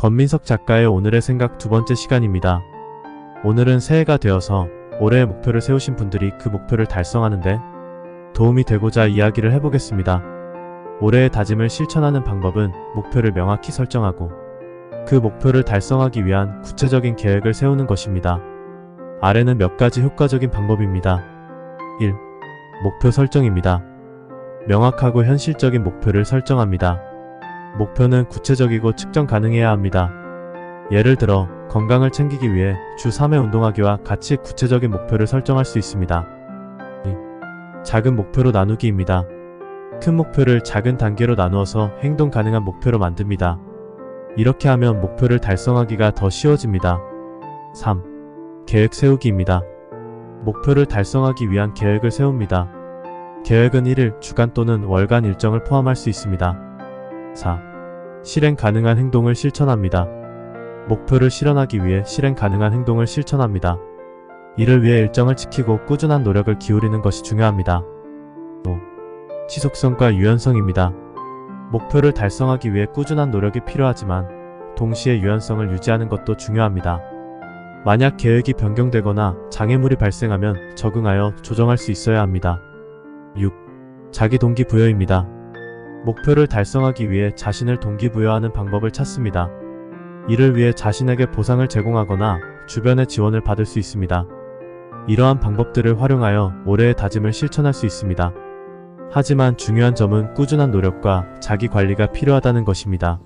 권민석 작가의 오늘의 생각 두 번째 시간입니다. 오늘은 새해가 되어서 올해의 목표를 세우신 분들이 그 목표를 달성하는데 도움이 되고자 이야기를 해보겠습니다. 올해의 다짐을 실천하는 방법은 목표를 명확히 설정하고 그 목표를 달성하기 위한 구체적인 계획을 세우는 것입니다. 아래는 몇 가지 효과적인 방법입니다. 1. 목표 설정입니다. 명확하고 현실적인 목표를 설정합니다. 목표는 구체적이고 측정 가능해야 합니다. 예를 들어 건강을 챙기기 위해 주 3회 운동하기와 같이 구체적인 목표를 설정할 수 있습니다. 2. 작은 목표로 나누기입니다. 큰 목표를 작은 단계로 나누어서 행동 가능한 목표로 만듭니다. 이렇게 하면 목표를 달성하기가 더 쉬워집니다. 3. 계획 세우기입니다. 목표를 달성하기 위한 계획을 세웁니다. 계획은 1일, 주간 또는 월간 일정을 포함할 수 있습니다. 4. 실행 가능한 행동을 실천합니다. 목표를 실현하기 위해 실행 가능한 행동을 실천합니다. 이를 위해 일정을 지키고 꾸준한 노력을 기울이는 것이 중요합니다. 5. 지속성과 유연성입니다. 목표를 달성하기 위해 꾸준한 노력이 필요하지만 동시에 유연성을 유지하는 것도 중요합니다. 만약 계획이 변경되거나 장애물이 발생하면 적응하여 조정할 수 있어야 합니다. 6. 자기 동기부여입니다. 목표를 달성하기 위해 자신을 동기부여하는 방법을 찾습니다. 이를 위해 자신에게 보상을 제공하거나 주변의 지원을 받을 수 있습니다. 이러한 방법들을 활용하여 올해의 다짐을 실천할 수 있습니다. 하지만 중요한 점은 꾸준한 노력과 자기 관리가 필요하다는 것입니다.